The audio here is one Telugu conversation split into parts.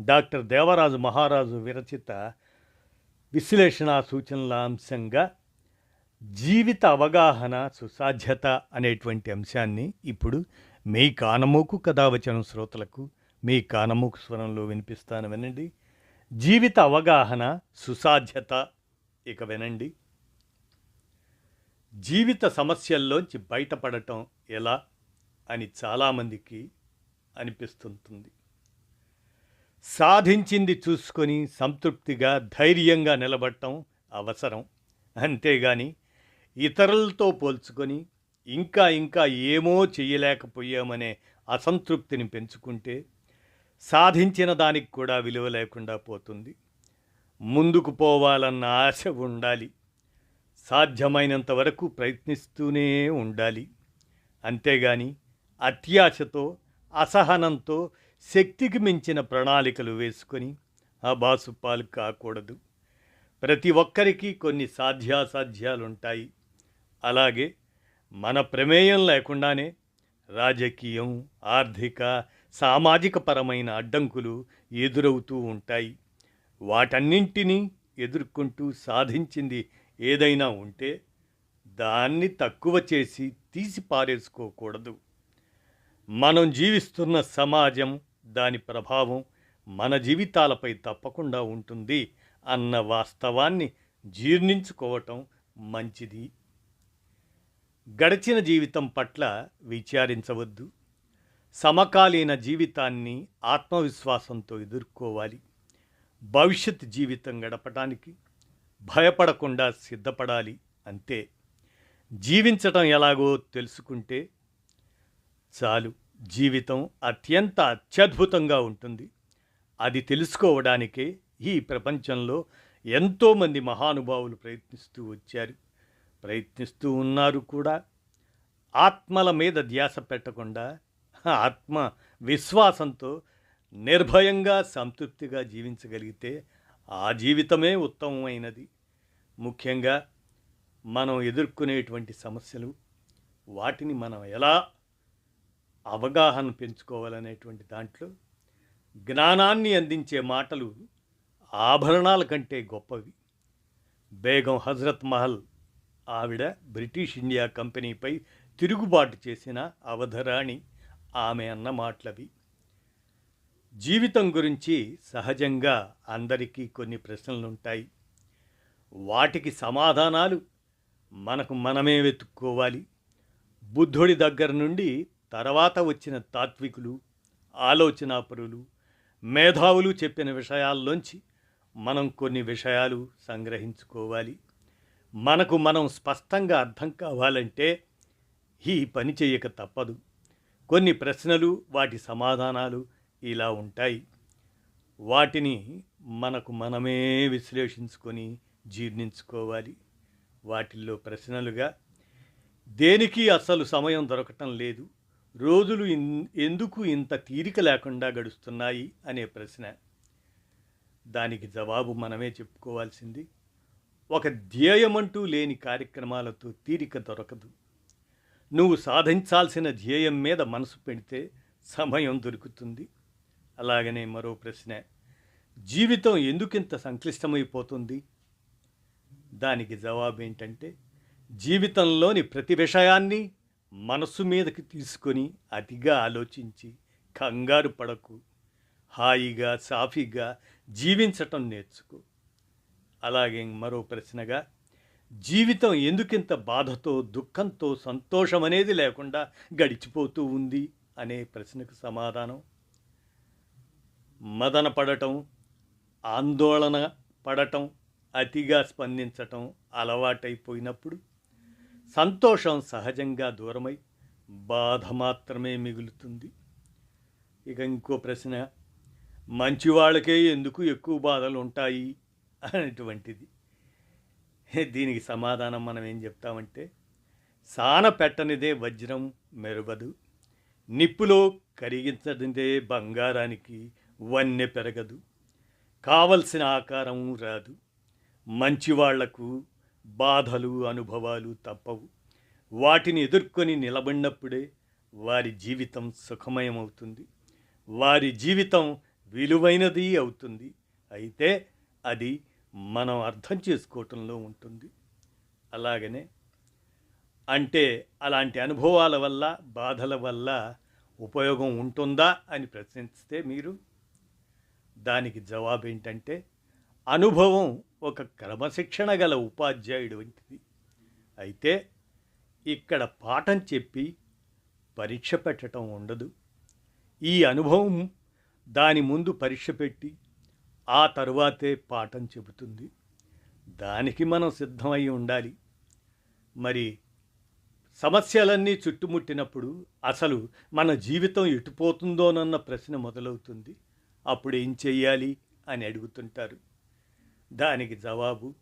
డాక్టర్ దేవరాజు మహారాజు విరచిత విశ్లేషణ సూచనల అంశంగా జీవిత అవగాహన సుసాధ్యత అనేటువంటి అంశాన్ని ఇప్పుడు మీ కానమోకు కథావచనం శ్రోతలకు మీ కానమోకు స్వరంలో వినిపిస్తాను వినండి. జీవిత అవగాహన సుసాధ్యత ఇక వినండి. జీవిత సమస్యల్లోంచి బయటపడటం ఎలా అని చాలామందికి అనిపిస్తుంటుంది. సాధించింది చూసుకొని సంతృప్తిగా ధైర్యంగా నిలబడటం అవసరం. అంతేగాని ఇతరులతో పోల్చుకొని ఇంకా ఇంకా ఏమో చేయలేకపోయామనే అసంతృప్తిని పెంచుకుంటే సాధించిన దానికి కూడా విలువ లేకుండా పోతుంది. ముందుకు పోవాలన్న ఆశ ఉండాలి. సాధ్యమైనంత వరకు ప్రయత్నిస్తూనే ఉండాలి. అంతేగాని అత్యాశతో అసహనంతో శక్తికి మించిన ప్రణాళికలు వేసుకొని అబాసు పాలు కాకూడదు. ప్రతి ఒక్కరికి కొన్ని సాధ్యాసాధ్యాలుంటాయి. అలాగే మన ప్రమేయం లేకుండానే రాజకీయం ఆర్థిక సామాజిక పరమైన అడ్డంకులు ఎదురవుతూ ఉంటాయి. వాటన్నింటినీ ఎదుర్కొంటూ సాధించింది ఏదైనా ఉంటే దాన్ని తక్కువ చేసి తీసి పారేసుకోకూడదు మనం జీవిస్తున్న సమాజం దాని ప్రభావం మన జీవితాలపై తప్పకుండా ఉంటుంది అన్న వాస్తవాన్ని జీర్ణించుకోవటం మంచిది. గడిచిన జీవితం పట్ల విచారించవద్దు. సమకాలీన జీవితాన్ని ఆత్మవిశ్వాసంతో ఎదుర్కోవాలి. భవిష్యత్ జీవితం గడపడానికి భయపడకుండా సిద్ధపడాలి అంతే. జీవించటం ఎలాగో తెలుసుకుంటే చాలు. జీవితం అత్యంత అత్యద్భుతంగా ఉంటుంది. అది తెలుసుకోవడానికే ఈ ప్రపంచంలో ఎంతోమంది మహానుభావులు ప్రయత్నిస్తూ వచ్చారు. ప్రయత్నిస్తూ ఉన్నారు కూడా. ఆత్మల మీద ధ్యాస పెట్టకుండా ఆత్మ విశ్వాసంతో నిర్భయంగా సంతృప్తిగా జీవించగలిగితే ఆ జీవితమే ఉత్తమమైనది. ముఖ్యంగా మనం ఎదుర్కొనేటువంటి సమస్యలు వాటిని మనం ఎలా అవగాహన పెంచుకోవాలనేటువంటి దాంట్లో జ్ఞానాన్ని అందించే మాటలు ఆభరణాల కంటే గొప్పవి. బేగం హజరత్ మహల్ ఆవిడ బ్రిటిష్ ఇండియా కంపెనీపై తిరుగుబాటు చేసిన అవధరాణి ఆమె అన్న మాటలవి. జీవితం గురించి సహజంగా అందరికీ కొన్ని ప్రశ్నలుంటాయి. వాటికి సమాధానాలు మనకు మనమే వెతుక్కోవాలి. బుద్ధుడి దగ్గర నుండి తర్వాత వచ్చిన తాత్వికులు ఆలోచనాపరులు మేధావులు చెప్పిన విషయాల్లోంచి మనం కొన్ని విషయాలు సంగ్రహించుకోవాలి. మనకు మనం స్పష్టంగా అర్థం కావాలంటే ఈ పని చేయక తప్పదు. కొన్ని ప్రశ్నలు వాటి సమాధానాలు ఇలా ఉంటాయి. వాటిని మనకు మనమే విశ్లేషించుకొని జీర్ణించుకోవాలి. వాటిల్లో ప్రశ్నలుగా దేనికి అసలు సమయం దొరకటం లేదు. రోజులు ఇన్- ఎందుకు ఇంత తీరిక లేకుండా గడుస్తున్నాయి అనే ప్రశ్న. దానికి జవాబు మనమే చెప్పుకోవాల్సింది. ఒక ధ్యేయమంటూ లేని కార్యక్రమాలతో తీరిక దొరకదు. నువ్వు సాధించాల్సిన ధ్యేయం మీద మనసు పెడితే సమయం దొరుకుతుంది. అలాగనే మరో ప్రశ్న. జీవితం ఎందుకింత సంక్లిష్టమైపోతుంది? దానికి జవాబు ఏంటంటే జీవితంలోని ప్రతి విషయాన్ని మనసు మీదకి తీసుకొని అతిగా ఆలోచించి కంగారు పడకు. హాయిగా సాఫీగా జీవించటం నేర్చుకో. అలాగే మరో ప్రశ్నగా జీవితం ఎందుకింత బాధతో దుఃఖంతో సంతోషం అనేది లేకుండా గడిచిపోతూ ఉంది అనే ప్రశ్నకు సమాధానం. మదన పడటం ఆందోళన పడటం అతిగా స్పందించటం అలవాటైపోయినప్పుడు సంతోషం సహజంగా దూరమై బాధ మాత్రమే మిగులుతుంది. ఇక ఇంకో ప్రశ్న మంచి వాళ్ళకే ఎందుకు ఎక్కువ బాధలు ఉంటాయి అనేటువంటిది. దీనికి సమాధానం మనం ఏం చెప్తామంటే సాన పెట్టనిదే వజ్రం మెరుగదు నిప్పులో కరిగించనిదే బంగారానికి వన్నె పెరగదు కావలసిన ఆకారం రాదు మంచివాళ్ళకు బాధలు అనుభవాలు తప్పవు. వాటిని ఎదుర్కొని నిలబడినప్పుడే వారి జీవితం సుఖమయమవుతుంది. వారి జీవితం విలువైనది అవుతుంది. అయితే అది మనం అర్థం చేసుకోవటంలో ఉంటుంది. అలాగనే అంటే అలాంటి అనుభవాల వల్ల బాధల వల్ల ఉపయోగం ఉంటుందా అని ప్రశ్నిస్తే మీరు దానికి జవాబు ఏంటంటే అనుభవం ఒక క్రమశిక్షణ గల ఉపాధ్యాయుడు వంటిది. అయితే ఇక్కడ పాఠం చెప్పి పరీక్ష పెట్టడం ఉండదు. ఈ అనుభవం దాని ముందు పరీక్ష పెట్టి ఆ తరువాతే పాఠం చెబుతుంది. దానికి మనం సిద్ధమై ఉండాలి. మరి సమస్యలన్నీ చుట్టుముట్టినప్పుడు అసలు మన జీవితం ఎటుపోతుందోనన్న ప్రశ్న మొదలవుతుంది. అప్పుడు ఏం చెయ్యాలి అని అడుగుతుంటారు. దానికి జవాబు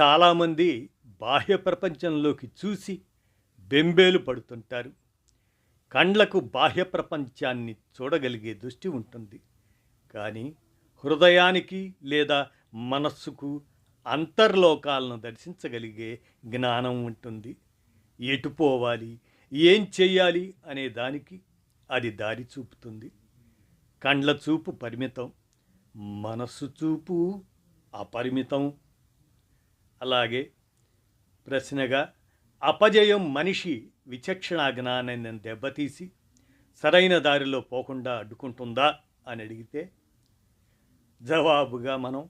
చాలామంది బాహ్య ప్రపంచంలోకి చూసి బెంబేలు పడుతుంటారు. కండ్లకు బాహ్య ప్రపంచాన్ని చూడగలిగే దృష్టి ఉంటుంది. కానీ హృదయానికి లేదా మనస్సుకు అంతర్లోకాలను దర్శించగలిగే జ్ఞానం ఉంటుంది. ఎటు పోవాలి ఏం చేయాలి అనే దానికి అది దారి చూపుతుంది. కండ్ల చూపు పరిమితం మనస్సు చూపు అపరిమితం. అలాగే ప్రశ్నగా అపజయం మనిషి విచక్షణ జ్ఞానాన్ని దెబ్బతీసి సరైన దారిలో పోకుండా అడ్డుకుంటుందా అని అడిగితే జవాబుగా మనం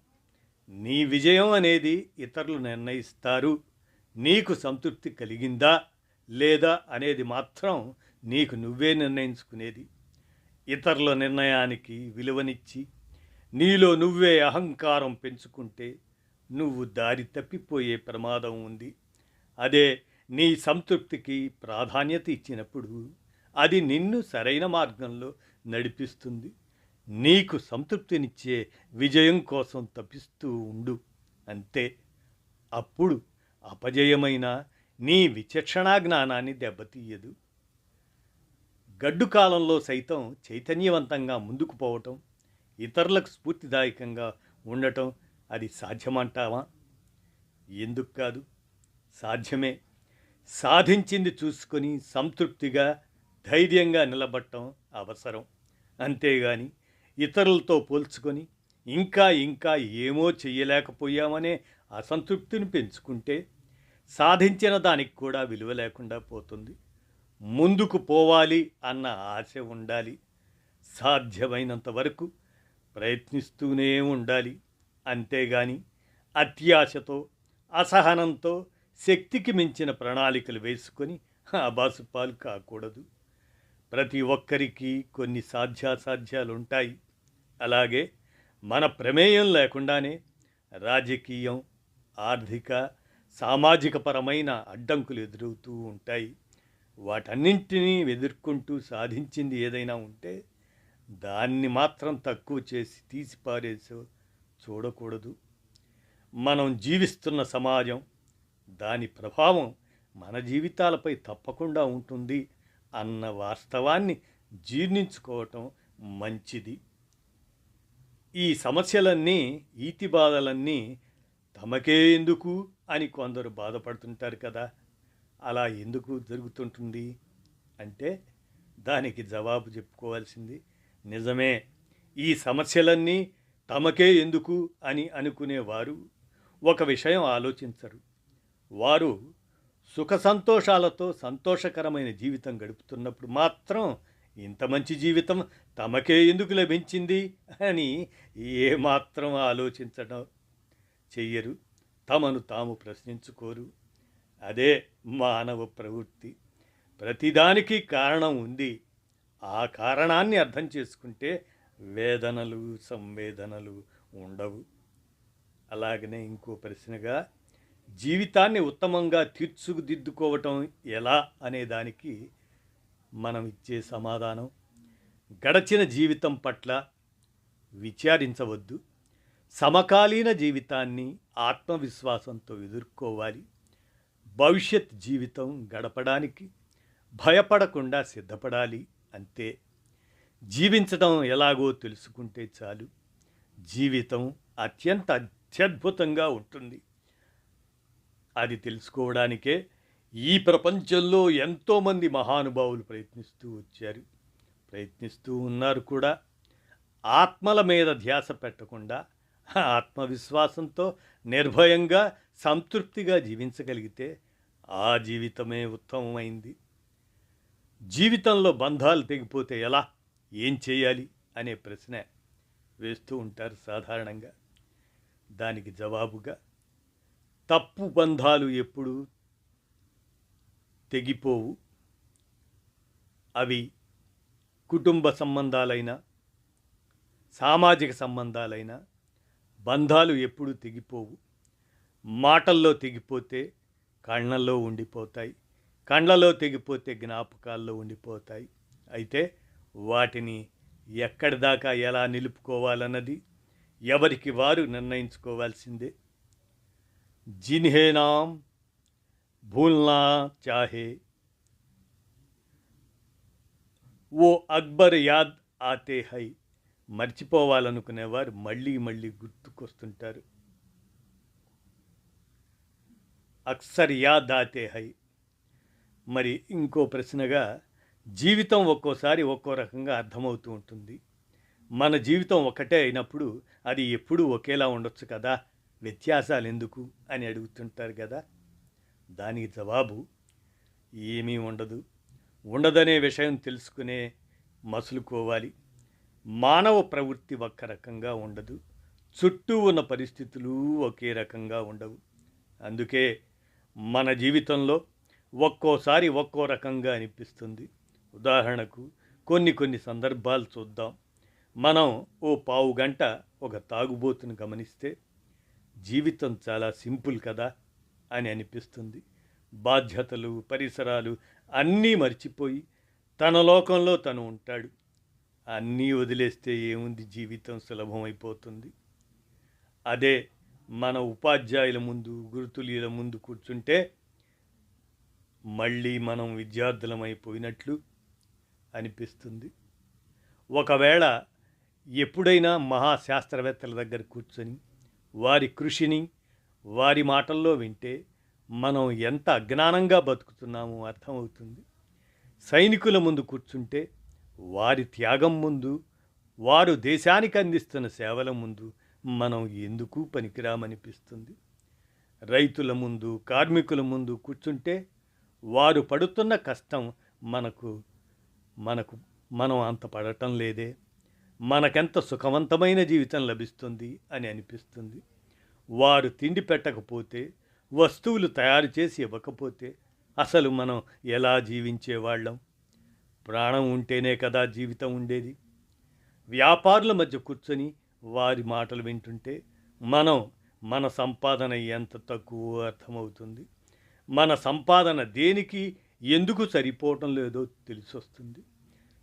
నీ విజయం అనేది ఇతరులు నిర్ణయిస్తారు. నీకు సంతృప్తి కలిగిందా లేదా అనేది మాత్రం నీకు నువ్వే నిర్ణయించుకునేది. ఇతరుల నిర్ణయానికి విలువనిచ్చి నీలో నువ్వే అహంకారం పెంచుకుంటే నువ్వు దారి తప్పిపోయే ప్రమాదం ఉంది. అదే నీ సంతృప్తికి ప్రాధాన్యత ఇచ్చినప్పుడు అది నిన్ను సరైన మార్గంలో నడిపిస్తుంది. నీకు సంతృప్తినిచ్చే విజయం కోసం తప్పిస్తూ ఉండు. అంతే. అప్పుడు అపజయమైన నీ విచక్షణా జ్ఞానాన్ని దెబ్బతీయదు. గడ్డు కాలంలో సైతం చైతన్యవంతంగా ముందుకు పోవటం ఇతరులకు స్ఫూర్తిదాయకంగా ఉండటం అది సాధ్యమంటావా? ఎందుకు కాదు? సాధ్యమే. సాధించింది చూసుకొని సంతృప్తిగా ధైర్యంగా నిలబడటం అవసరం. అంతేగాని ఇతరులతో పోల్చుకొని ఇంకా ఇంకా ఏమో చేయలేకపోయామనే అసంతృప్తిని పెంచుకుంటే సాధించిన దానికి కూడా విలువ లేకుండా పోతుంది. ముందుకు పోవాలి అన్న ఆశ ఉండాలి. సాధ్యమైనంత వరకు ప్రయత్నిస్తూనే ఉండాలి. అంతేగాని అత్యాశతో అసహనంతో శక్తికి మించిన ప్రణాళికలు వేసుకొని అబాసుపాలు కాకూడదు. ప్రతి ఒక్కరికి కొన్ని సాధ్యాసాధ్యాలు ఉంటాయి అలాగే మన ప్రమేయం లేకుండానే రాజకీయం ఆర్థిక సామాజిక పరమైన అడ్డంకులు ఎదురవుతూ ఉంటాయి. వాటన్నింటినీ ఎదుర్కొంటూ సాధించింది ఏదైనా ఉంటే దాన్ని మాత్రం తక్కువ చేసి తీసిపారేసో చూడకూడదు. మనం జీవిస్తున్న సమాజం దాని ప్రభావం మన జీవితాలపై తప్పకుండా ఉంటుంది అన్న వాస్తవాన్ని జీర్ణించుకోవటం మంచిది. ఈ సమస్యలన్నీ ఈతి బాధలన్నీ తమకే ఎందుకు అని కొందరు బాధపడుతుంటారు కదా. అలా ఎందుకు జరుగుతుంటుంది? అంటే దానికి జవాబు చెప్పుకోవాల్సింది నిజమే ఈ సమస్యలన్నీ తమకే ఎందుకు అని అనుకునేవారు. ఒక విషయం ఆలోచించరు. వారు సుఖ సంతోషాలతో సంతోషకరమైన జీవితం గడుపుతున్నప్పుడు మాత్రం ఇంత మంచి జీవితం తమకే ఎందుకు లభించింది అని ఏమాత్రం ఆలోచించడం చెయ్యరు. తమను తాము ప్రశ్నించుకోరు. అదే మానవ ప్రవృత్తి. ప్రతిదానికి కారణం ఉంది. ఆ కారణాన్ని అర్థం చేసుకుంటే వేదనలు సంవేదనలు ఉండవు. అలాగనే ఇంకో ప్రశ్నగా జీవితాన్ని ఉత్తమంగా తీర్చుదిద్దుకోవటం ఎలా అనే దానికి మనం ఇచ్చే సమాధానం గడచిన జీవితం పట్ల విచారించవద్దు. సమకాలీన జీవితాన్ని ఆత్మవిశ్వాసంతో ఎదుర్కోవాలి. భవిష్యత్ జీవితం గడపడానికి భయపడకుండా సిద్ధపడాలి. అంతే. జీవించడం ఎలాగో తెలుసుకుంటే చాలు. జీవితం అత్యంత అత్యద్భుతంగా ఉంటుంది. అది తెలుసుకోవడానికే ఈ ప్రపంచంలో ఎంతోమంది మహానుభావులు ప్రయత్నిస్తూ వచ్చారు. ప్రయత్నిస్తూ ఉన్నారు కూడా. ఆత్మల మీద ధ్యాస పెట్టకుండా ఆత్మవిశ్వాసంతో నిర్భయంగా సంతృప్తిగా జీవించగలిగితే ఆ జీవితమే ఉత్తమమైంది. జీవితంలో బంధాలు తెగిపోతే ఎలా? ఏం చేయాలి? అనే ప్రశ్న వేస్తూ ఉంటారు సాధారణంగా. దానికి జవాబుగా తప్పు బంధాలు ఎప్పుడు తెగిపోవు. అవి కుటుంబ సంబంధాలైనా సామాజిక సంబంధాలైనా బంధాలు ఎప్పుడు తెగిపోవు. మాటల్లో తెగిపోతే కళ్ళల్లో ఉండిపోతాయి. కళ్ళలో తెగిపోతే జ్ఞాపకాల్లో ఉండిపోతాయి. అయితే వాటిని ఎక్కడి దాకా ఎలా నిలుపుకోవాలన్నది ఎవరికి వారు నిర్ణయించుకోవాల్సిందే. జిన్హేనాం భూల్నా చాహే. ఓ అక్బర్ యాద్ ఆతే హై. మర్చిపోవాలనుకునేవారు మళ్ళీ మళ్ళీ గుర్తుకొస్తుంటారు. అక్సర్ యాద్ ఆతే హై. మరి ఇంకో ప్రశ్నగా జీవితం ఒక్కోసారి ఒక్కో రకంగా అర్థమవుతూ ఉంటుంది. మన జీవితం ఒకటే అయినప్పుడు అది ఎప్పుడూ ఒకేలా ఉండొచ్చు కదా? వ్యత్యాసాలు ఎందుకు అని అడుగుతుంటారు కదా? దానికి జవాబు ఏమీ ఉండదు. ఉండదనే విషయం తెలుసుకునే మసులుకోవాలి. మానవ ప్రవృత్తి ఒక్క రకంగా ఉండదు. చుట్టూ ఉన్న పరిస్థితులు ఒకే రకంగా ఉండవు. అందుకే మన జీవితంలో ఒక్కోసారి ఒక్కో రకంగా అనిపిస్తుంది. ఉదాహరణకు కొన్ని కొన్ని సందర్భాలు చూద్దాం. మనం ఓ పావు గంట ఒక తాగుబోతును గమనిస్తే జీవితం చాలా సింపుల్ కదా అని అనిపిస్తుంది. బాధ్యతలు పరిసరాలు అన్నీ మర్చిపోయి తన లోకంలో తను ఉంటాడు. అన్నీ వదిలేస్తే ఏముంది? జీవితం సులభమైపోతుంది. అదే మన ఉపాధ్యాయుల ముందు గురుతులీల ముందు కూర్చుంటే మళ్ళీ మనం విద్యార్థులమైపోయినట్లు అనిపిస్తుంది. ఒకవేళ ఎప్పుడైనా మహాశాస్త్రవేత్తల దగ్గర కూర్చొని వారి కృషిని వారి మాటల్లో వింటే మనం ఎంత అజ్ఞానంగా బతుకుతున్నామో అర్థమవుతుంది. సైనికుల ముందు కూర్చుంటే వారి త్యాగం ముందు వారు దేశానికి అందిస్తున్న సేవల ముందు మనం ఎందుకు పనికిరామనిపిస్తుంది? రైతుల ముందు కార్మికుల ముందు కూర్చుంటే వారు పడుతున్న కష్టం మనకు మనకు మనం అంత పడటం లేదే. మనకెంత సుఖవంతమైన జీవితం లభిస్తుంది అని అనిపిస్తుంది. వారు తిండి పెట్టకపోతే వస్తువులు తయారు చేసి ఇవ్వకపోతే అసలు మనం ఎలా జీవించేవాళ్ళం? ప్రాణం ఉంటేనే కదా జీవితం ఉండేది. వ్యాపారుల మధ్య కూర్చొని వారి మాటలు వింటుంటే మనం మన సంపాదన ఎంత తక్కువ అర్థమవుతుంది. మన సంపాదన దేనికి ఎందుకు సరిపోవటం లేదో తెలిసొస్తుంది.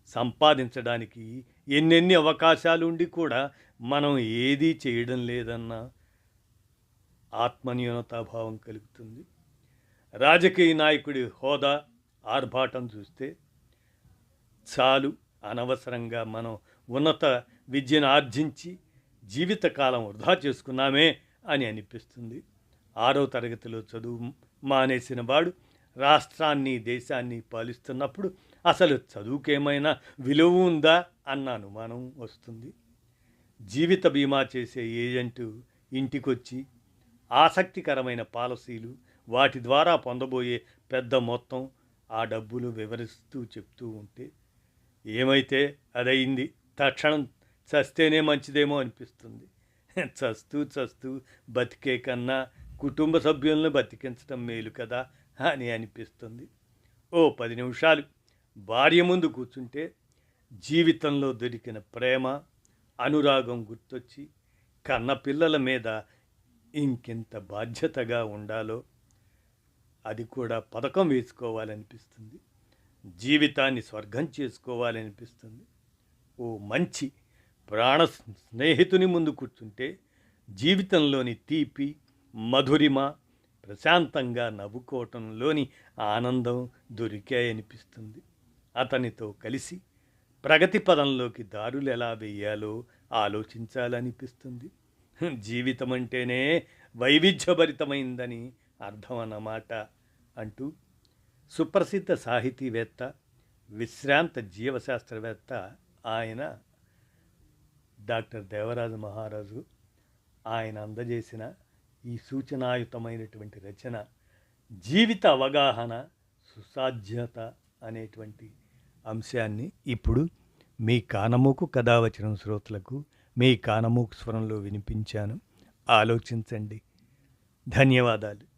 సంపాదించడానికి ఎన్నెన్ని అవకాశాలు ఉండి కూడా మనం ఏదీ చేయడం లేదన్న ఆత్మన్యూనతాభావం కలుగుతుంది. రాజకీయ నాయకుడి హోదా ఆర్భాటం చూస్తే చాలు అనవసరంగా మనం ఉన్నత విద్యను ఆర్జించి జీవితకాలం వృధా చేసుకున్నామే అని అనిపిస్తుంది. ఆరో తరగతిలో చదువు మానేసిన వాడు రాష్ట్రాన్ని దేశాన్ని పాలిస్తున్నప్పుడు అసలు చదువుకేమైనా విలువ ఉందా అన్న అనుమానం వస్తుంది. జీవిత బీమా చేసే ఏజెంటు ఇంటికొచ్చి ఆసక్తికరమైన పాలసీలు వాటి ద్వారా పొందబోయే పెద్ద మొత్తం ఆ డబ్బులు వివరిస్తూ చెప్తూ ఉంటే ఏమైతే అదయింది తక్షణం చస్తేనే మంచిదేమో అనిపిస్తుంది. చస్తూ చస్తూ బతికే కన్నా కుటుంబ సభ్యులను బతికించడం మేలు కదా అని అనిపిస్తుంది. ఓ పది నిమిషాలు. భార్య ముందు కూర్చుంటే జీవితంలో దొరికిన ప్రేమ అనురాగం గుర్తొచ్చి కన్న పిల్లల మీద ఇంకెంత బాధ్యతగా ఉండాలో అది కూడా పథకం వేసుకోవాలనిపిస్తుంది. జీవితాన్ని స్వర్గం చేసుకోవాలనిపిస్తుంది. ఓ మంచి ప్రాణ స్నేహితుని ముందు కూర్చుంటే జీవితంలోని తీపి మధురిమ ప్రశాంతంగా నవ్వుకోవటంలోని ఆనందం దొరికాయనిపిస్తుంది. అతనితో కలిసి ప్రగతి పదంలోకి దారులు ఎలా వేయాలో ఆలోచించాలనిపిస్తుంది. జీవితం అంటేనే వైవిధ్యభరితమైందని అర్థం అన్నమాట అంటూ సుప్రసిద్ధ సాహితీవేత్త విశ్రాంత జీవశాస్త్రవేత్త ఆయన డాక్టర్ దేవరాజ మహారాజు ఆయన అందజేసిన ఈ సూచనాయుతమైనటువంటి రచన జీవిత అవగాహన సుసాధ్యత అనేటువంటి అంశాన్ని ఇప్పుడు మీ కానమూకు కథావచనం శ్రోతలకు మీ కానమూకు స్వరంలో వినిపించాను. ఆలోచించండి. ధన్యవాదాలు.